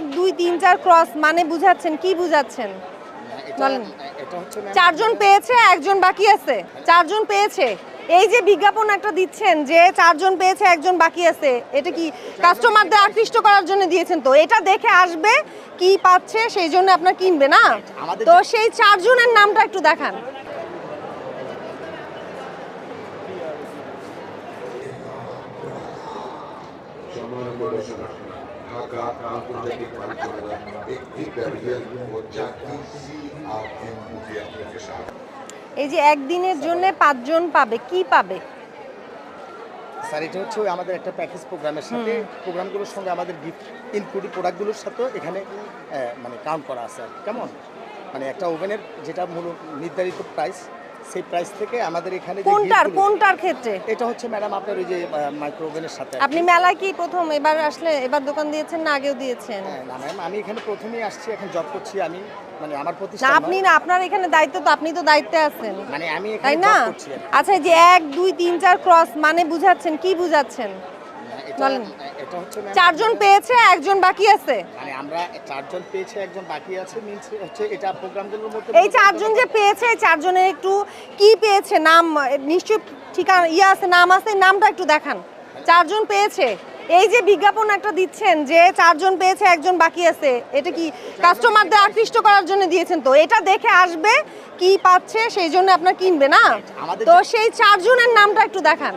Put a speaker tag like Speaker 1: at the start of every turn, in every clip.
Speaker 1: এক দুই তিন চার ক্রস মানে বুঝাচ্ছেন কি বুঝাচ্ছেন? বলেন।
Speaker 2: এটা হচ্ছে ম্যাম
Speaker 1: চারজন পেয়েছে একজন বাকি আছে। চারজন পেয়েছে। এই যে বিজ্ঞাপন একটা দিচ্ছেন যে চারজন পেয়েছে একজন বাকি আছে এটা কি কাস্টমারদের আকৃষ্ট করার জন্য দিয়েছেন তো? এটা দেখে আসবে কি পাচ্ছে সেই জন্য আপনার কিনবে না? তো সেই চারজনের নামটা একটু দেখান।
Speaker 3: সম্মানিত দর্শক ঢাকা আন্তর্জাতিক বাণিজ্য একটি ব্যারিয়ার ও চাকরি সিআরএম মুভি আপনাকে স্বাগত
Speaker 1: এই যে একদিনের জন্য পাঁচজন পাবে কি পাবে?
Speaker 2: স্যার এটা হচ্ছে আমাদের একটা প্যাকেজ প্রোগ্রামের সাথে প্রোগ্রামগুলোর সঙ্গে আমাদের গিফট ইনক্লুডিং প্রোডাক্টগুলোর সাথেও এখানে মানে কাউন্ট করা আছে কেমন? মানে একটা ওভেনের যেটা মূল নির্ধারিত প্রাইস সেই প্রাইস থেকে আমাদের এখানে
Speaker 1: কোনটার কোনটার ক্ষেত্রে?
Speaker 2: এটা হচ্ছে ম্যাডাম আপনার ওই যে মাইক্রো ওভেনের সাথে
Speaker 1: আপনি মেলায় কি প্রথম এবার আসলে এবার দোকান দিয়েছেন না আগেও দিয়েছেন?
Speaker 2: না ম্যাম আমি এখানে প্রথমেই আসছি এখন জব করছি আমি মানে আমার
Speaker 1: না
Speaker 2: প্রতিষ্ঠান
Speaker 1: আপনি না আপনার এখানে দায়িত্ব তো আপনি তো দায়িত্বে আছেন।
Speaker 2: মানে আমি এখানে
Speaker 1: তাই
Speaker 2: জব
Speaker 1: না?
Speaker 2: করছি
Speaker 1: আচ্ছা এই যে এক দুই তিন চার ক্রস মানে বুঝাচ্ছেন কি বুঝাচ্ছেন? চারজন পেয়েছে একজন বাকি আছে।
Speaker 2: মানে আমরা চারজন পেয়েছে একজন বাকি আছে মিনস হচ্ছে এটা প্রোগ্রামগুলোর মধ্যে
Speaker 1: এই চারজন যে পেয়েছে চারজনের একটু কি পেয়েছে নাম নিশ্চয় ঠিকানা ইয়ে আছে নাম আছে নামটা একটু দেখান। চারজন পেয়েছে। এই যে বিজ্ঞাপন একটা দিচ্ছেন যে চারজন পেয়েছে একজন বাকি আছে এটা কি কাস্টমারদের আকৃষ্ট করার জন্য দিয়েছেন তো? এটা দেখে আসবে কি পাচ্ছে সেই জন্য আপনার কিনবে না? তো সেই চারজনের নামটা একটু দেখান।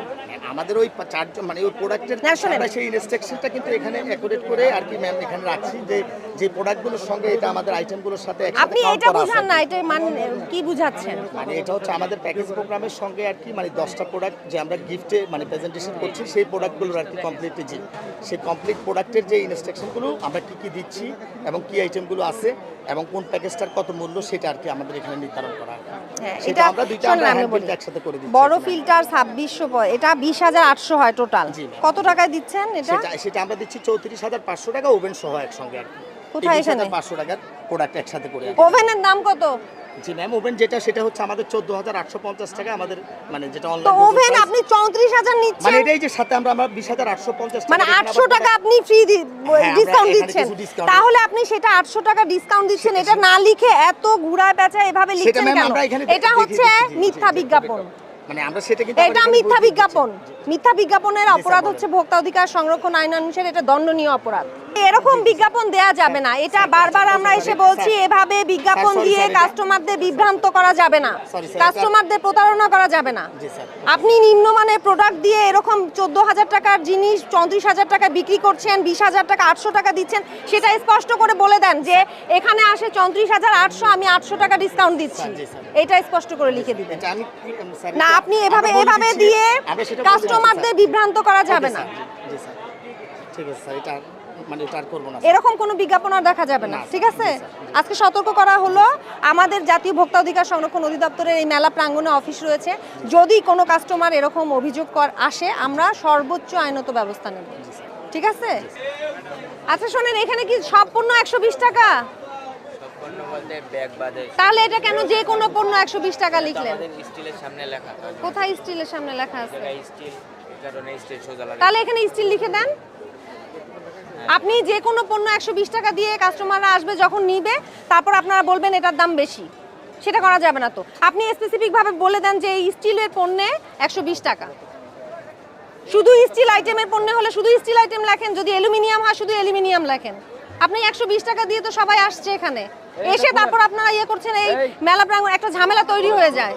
Speaker 2: আমাদের ওই চারজন মানে ওই প্রোডাক্টের আমরা সেই ইনস্ট্রাকশনটা কিন্তু এখানে অ্যাকুরেট করে আর কি ম্যাম এখানে রাখছি যে যে প্রোডাক্টগুলোর সঙ্গে এটা আমাদের আইটেমগুলোর সাথে
Speaker 1: আপনি এটা বুঝান না এটা মানে কি বুঝাচ্ছেন
Speaker 2: মানে এটা হচ্ছে আমাদের প্যাকেজ প্রোগ্রামের সঙ্গে আর কি মানে দশটা প্রোডাক্ট যে আমরা গিফটে মানে প্রেজেন্টেশন করছি সেই প্রোডাক্টগুলোর আর কি কমপ্লিট যে সেই কমপ্লিট প্রোডাক্টের যে ইনস্ট্রাকশনগুলো আমরা কি কি দিচ্ছি এবং কি আইটেমগুলো আছে এবং কোন প্যাকেজটার কত মূল্য সেটা আর কি আমাদের এখানে নির্ধারণ করা হয়।
Speaker 1: এটা
Speaker 2: আমরা দুইটা আমরা। একসাথে করে দিচ্ছি
Speaker 1: বড়। ফিল্টার ছাব্বিশশো এটা বিশ হাজার আটশো হয় টোটাল কত টাকায় দিচ্ছেন এটা?
Speaker 2: সেটা আমরা দিচ্ছি চৌত্রিশ হাজার পাঁচশো টাকা ওভেন সহ একসঙ্গে আর
Speaker 1: কোথায় এখানে?
Speaker 2: পাঁচশো টাকার প্রোডাক্ট একসাথে করে
Speaker 1: ওভেনের দাম কত?
Speaker 2: জি ম্যাম ওভেন যেটা সেটা হচ্ছে আমাদের চোদ্দ হাজার আটশো পঞ্চাশ টাকা আমাদের মানে যেটা
Speaker 1: তো ওভেন আপনি চৌত্রিশ হাজার
Speaker 2: মানে
Speaker 1: নিচ্ছেন
Speaker 2: এটাই যে সাথে আমরা আমরা বিশ হাজার আটশো পঞ্চাশ
Speaker 1: মানে আটশো টাকা আপনি ফ্রি ডিসকাউন্ট দিচ্ছেন। তাহলে আপনি সেটা আটশো টাকা ডিসকাউন্ট দিচ্ছেন। এটা না লিখে এত ঘুরায় পেঁচা এভাবে লিখছেন কেন? এটা হচ্ছে মিথ্যা বিজ্ঞাপন।
Speaker 2: মানে আমরা সেটা কিন্তু
Speaker 1: এটা মিথ্যা বিজ্ঞাপন। মিথ্যা বিজ্ঞাপনের অপরাধ হচ্ছে ভোক্তা অধিকার সংরক্ষণ আইন অনুসারে এটা দণ্ডনীয় অপরাধ। এরকম বিজ্ঞাপন দেয়া যাবে না। এটা বারবার আমরা এসে বলছি এভাবে বিজ্ঞাপন দিয়ে কাস্টমারদের বিভ্রান্ত করা যাবে না। কাস্টমারদের প্রতারণা করা যাবে না। আপনি নিম্নমানের প্রোডাক্ট দিয়ে এরকম চোদ্দ হাজার টাকার জিনিস চৌত্রিশ হাজার টাকা বিক্রি করছেন বিশ হাজার টাকা আটশো টাকা দিচ্ছেন সেটা স্পষ্ট করে বলে দেন যে এখানে আসে চৌত্রিশ হাজার আটশো আমি আটশো টাকা ডিসকাউন্ট দিচ্ছি। এটা স্পষ্ট করে লিখে দিবেন। না আপনি এভাবে এভাবে দিয়ে কাস্টমারদের বিভ্রান্ত করা যাবে না।
Speaker 2: ঠিক আছে স্যার এটা মানে এটা আর করব না
Speaker 1: এরকম কোনো বিজ্ঞাপন আর দেখা যাবে না ঠিক আছে? আজকে সতর্ক করা হলো আমাদের জাতীয় ভোক্তা অধিকার সংরক্ষণ অধিদপ্তরের এই মেলা প্রাঙ্গণে অফিস রয়েছে। যদি কোনো কাস্টমার এরকম অভিযোগ কর আসে আমরা সর্বোচ্চ আইনত ব্যবস্থা নেব। ঠিক আছে? আচ্ছা শোনেন এখানে কি সব পণ্য একশো বিশ টাকা? তাহলে এটা কেন যে কোনো পণ্য একশো বিশ টাকা লিখলেন?
Speaker 4: আমাদের স্টিলের সামনে লেখা
Speaker 1: কোথায় স্টিলের সামনে লেখা আছে?
Speaker 4: জায়গায় স্টিল এই কারণে স্টিল সোজা লাগে।
Speaker 1: তাহলে এখানে স্টিল লিখে দেন। আপনি যে কোনো পণ্য একশো বিশ টাকা দিয়ে কাস্টমাররা আসবে যখন নিবে তারপর আপনারা বলবেন এটার দাম বেশি। সেটা করা যাবে না তো। আপনি স্পেসিফিকভাবে বলে দেন যে এই স্টিলের পণ্যে একশো বিশ টাকা। শুধু স্টিল আইটেমের পণ্য হলে শুধু স্টিল আইটেম লেখেন যদি অ্যালুমিনিয়াম হয় শুধু অ্যালুমিনিয়াম লেখেন। আপনি একশো বিশ টাকা দিয়ে তো সবাই আসছে এখানে। এসে তারপর আপনারা ইয়ে করছেন এই। মেলা প্রাঙ্গণ একটা ঝামেলা তৈরি হয়ে যায়।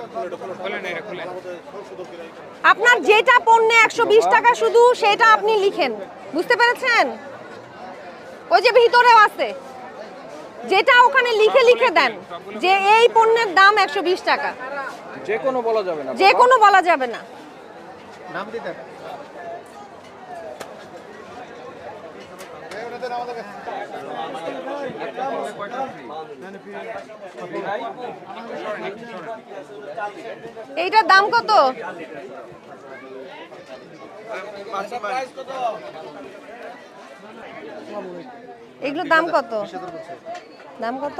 Speaker 1: আপনার যেটা পণ্যে একশো বিশ টাকা শুধু সেটা আপনি লিখেন। বুঝতে পেরেছেন? ওই যে ভিতরেও আছে। যেটা ওখানে লিখে লিখে দেন যে এই পণ্যের দাম একশো বিশ টাকা।
Speaker 5: যে কোনো বলা যাবে না
Speaker 1: যে কোনো বলা যাবে না।
Speaker 2: নাম দিতে
Speaker 1: এইটার দাম কত? এগুলোর দাম কত? দাম কত?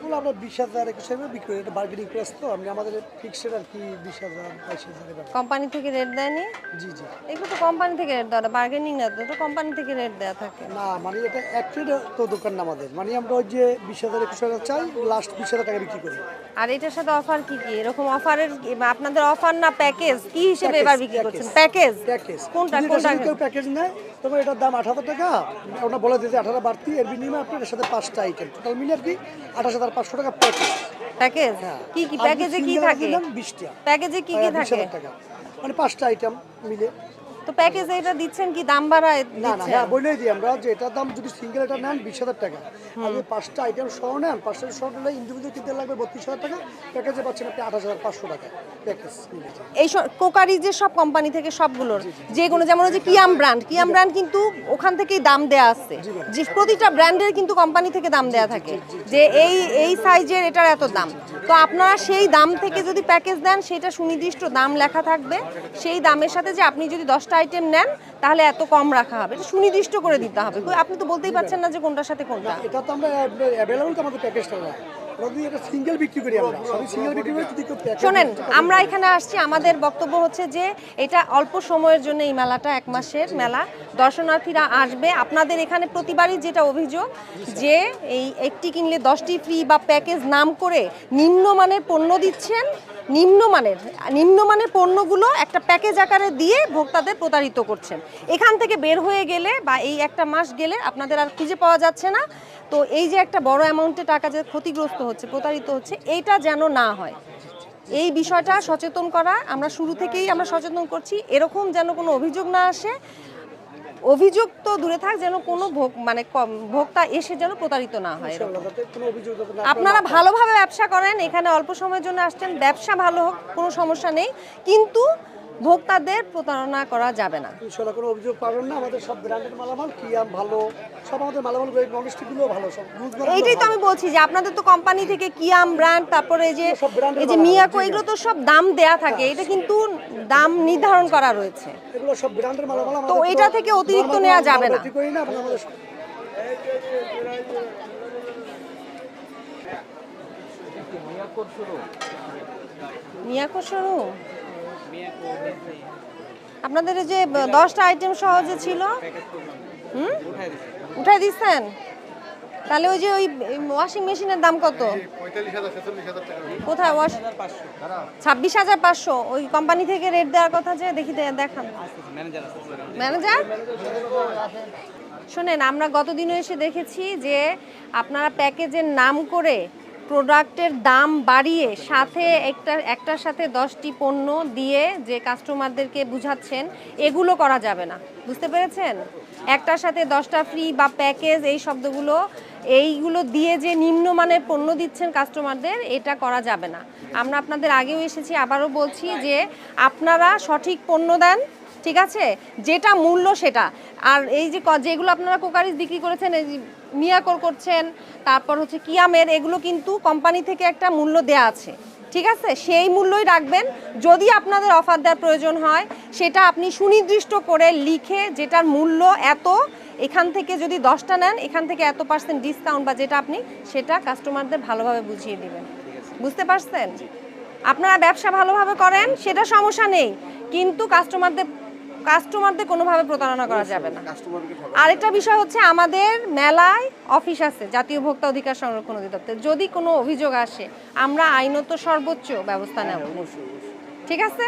Speaker 6: ওগুলো আমরা বিশ হাজার একুশ হাজার বিক্রি করি। এটা বার্গেনিং প্রাইস তো আমি আমাদের ফিক্সড আর কি বিশ হাজার বাইশ হাজার
Speaker 1: কোম্পানি থেকে রেট দেয়নি?
Speaker 6: জি জি।
Speaker 1: এগুলো তো কোম্পানি থেকে রেট দেওয়া বার্গেনিং না তো কোম্পানি থেকে রেট দেওয়া থাকে।
Speaker 6: না মানে এটা ট্রেড তো দোকান না আমাদের। মানে আমরা ওই যে বিশ হাজার একুশ হাজার চাই লাস্ট বিশ হাজার টাকা বিক্রি করি।
Speaker 1: আর এটার সাথে অফার কি কি? এরকম অফারের আপনাদের অফার না প্যাকেজ কি হিসেবে এবার বিক্রি করছেন? প্যাকেজ
Speaker 6: প্যাকেজ
Speaker 1: কোনটা কোনটা?
Speaker 6: প্যাকেজ নেয় তবে এটার দাম আট হাজার টাকা। ওটা বলে দিয়েছে হাজার বাড়তি এর বিনিময়ে আপনার সাথে পাঁচটা আইটেম টোটাল মিলে আর কি আঠাশ হাজার পাঁচশো টাকা প্যাকেজ
Speaker 1: প্যাকেজ কি কি প্যাকেজে কি থাকে?
Speaker 6: বিশটা।
Speaker 1: প্যাকেজে কি কি
Speaker 6: বিশ
Speaker 1: থাকে?
Speaker 6: টাকা। মানে পাঁচটা আইটেম মিলে।
Speaker 1: তো প্যাকেজে এটা দিচ্ছেন কি? দাম বাড়ায়
Speaker 6: না না হ্যাঁ বলেই দিই আমরা যে এটার দাম যদি সিঙ্গেল এটা নেন বিশ হাজার টাকা। আর যদি পাঁচটা আইটেম সহ নেন পাঁচটা সহ নিলে ইন্ডিভিজুয়াল কিনতে লাগবে বত্রিশ হাজার টাকা প্যাকেজে পাচ্ছেন আপনি আঠাশ হাজার পাঁচশো টাকা প্যাকেজ
Speaker 1: এই কোকারি যে সব কোম্পানি থেকে সবগুলোর যে কোনো যেমন হচ্ছে কিয়াম ব্র্যান্ড কিয়াম ব্র্যান্ড কিন্তু ওখান থেকেই দাম দেয়া আছে। যে প্রতিটা ব্র্যান্ডের কিন্তু কোম্পানি থেকে দাম দেয়া থাকে। যে এই এই সাইজের এটার এত দাম। তো আপনারা সেই দাম থেকে যদি প্যাকেজ দেন সেটা সুনির্দিষ্ট দাম লেখা থাকবে। সেই দামের সাথে যে আপনি যদি দশটা আইটেম নেন তাহলে এত কম রাখা হবে। এটা সুনির্দিষ্ট করে দিতে হবে। আপনি তো বলতেই পারছেন না যে কোনটার সাথে কোনটা।
Speaker 6: এটা তো আমরা অ্যাভেলেবল তো আমাদের প্যাকেজটা
Speaker 1: শোনেন আমরা এখানে আসছি। আমাদের বক্তব্য হচ্ছে যে এটা অল্প সময়ের জন্য এই মেলাটা এক মাসের মেলা। দর্শনার্থীরা আসবে। আপনাদের এখানে প্রতিবারই যেটা অভিযোগ যে এই একটি কিনলে দশটি ফ্রি বা প্যাকেজ নাম করে নিম্নমানের পণ্য দিচ্ছেন নিম্নমানের নিম্নমানের পণ্যগুলো একটা প্যাকেজ আকারে দিয়ে ভোক্তাদের প্রতারিত করছেন। এখান থেকে বের হয়ে গেলে বা এই একটা মাস গেলে আপনাদের আর খুঁজে পাওয়া যাচ্ছে না। তো এই যে একটা বড় অ্যামাউন্টে টাকা যে ক্ষতিগ্রস্ত হচ্ছে, প্রতারিত হচ্ছে, এইটা যেন না হয়। এই বিষয়টা সচেতন করা, আমরা শুরু থেকেই আমরা সচেতন করছি। এরকম যেন কোনো অভিযোগ না আসে অভিযোগ তো দূরে থাক যেন কোনো ভোগ মানে কম- ভোক্তা এসে যেন প্রতারিত না হয় আপনারা ভালোভাবে ব্যবসা করেন এখানে অল্প সময়ের জন্য আসছেন ব্যবসা ভালো হোক কোনো সমস্যা নেই। কিন্তু ভোক্তাদের প্রতারণা করা যাবে না।
Speaker 6: ইনশাআল্লাহ কোনো অভিযোগ পাবেন না। আমাদের সব ব্র্যান্ডের মালামাল কিয়াম ভালো সব আমাদের মালামাল ভালো সব
Speaker 1: এইটাই তো আমি বলছি যে আপনাদের তো কোম্পানি থেকে কিয়াম ব্র্যান্ড তারপরে এই যে এই যে মিয়াকো এগুলো তো সব দাম দেয়া থাকে। এটা কিন্তু দাম নির্ধারণ করা রয়েছে।
Speaker 6: এগুলো সব ব্র্যান্ডের মালামাল
Speaker 1: তো এটা থেকে অতিরিক্ত নেওয়া যাবে না। মিয়াকো শোরুম আপনাদের যে দশটা আইটেম সহজে ছিল? হুম? উঠাই দিচ্ছেন? তাহলে ওই যে ওই ওয়াশিং মেশিনের দাম কত? কোথায় ওয়াশ ছাব্বিশ হাজার পাঁচশো। ওই কোম্পানি থেকে রেট দেওয়ার কথা যে, দেখি দেখান। ম্যানেজার শোনেন, আমরা গতদিনও এসে দেখেছি যে, আপনারা প্যাকেজের নাম করে প্রোডাক্টের দাম বাড়িয়ে সাথে একটা, একটার সাথে দশটি পণ্য দিয়ে যে কাস্টমারদেরকে বুঝাচ্ছেন, এগুলো করা যাবে না। বুঝতে পেরেছেন? একটার সাথে দশটা ফ্রি বা প্যাকেজ, এই শব্দগুলো, এইগুলো দিয়ে যে নিম্নমানের পণ্য দিচ্ছেন কাস্টমারদের, এটা করা যাবে না। আমরা আপনাদের আগেও এসেছি, আবারও বলছি যে আপনারা সঠিক পণ্য দেন ঠিক আছে? যেটা মূল্য সেটা। আর এই যে ক- যেগুলো আপনারা কোকারিজ বিক্রি করেছেন এই যে মিয়াকোর করছেন তারপর হচ্ছে কিয়ামের এগুলো কিন্তু কোম্পানি থেকে একটা মূল্য দেয়া আছে। ঠিক আছে? সেই মূল্যই রাখবেন। যদি আপনাদের অফার দেওয়ার প্রয়োজন হয় সেটা আপনি সুনির্দিষ্ট করে লিখে যেটার মূল্য এত এখান থেকে যদি দশটা নেন এখান থেকে এত পার্সেন্ট ডিসকাউন্ট বা যেটা আপনি সেটা কাস্টমারদের ভালোভাবে বুঝিয়ে দিবেন। বুঝতে পারছেন? আপনারা ব্যবসা ভালোভাবে করেন সেটা সমস্যা নেই। কিন্তু কাস্টমারদের কাস্টমারদের কোনোভাবে প্রতারণা করা যাবে না। আরেকটা বিষয় হচ্ছে আমাদের মেলায় অফিস আছে জাতীয় ভোক্তা অধিকার সংরক্ষণ অধিদপ্তর। যদি কোনো অভিযোগ আসে আমরা আইনত সর্বোচ্চ ব্যবস্থা নেব। ঠিক আছে।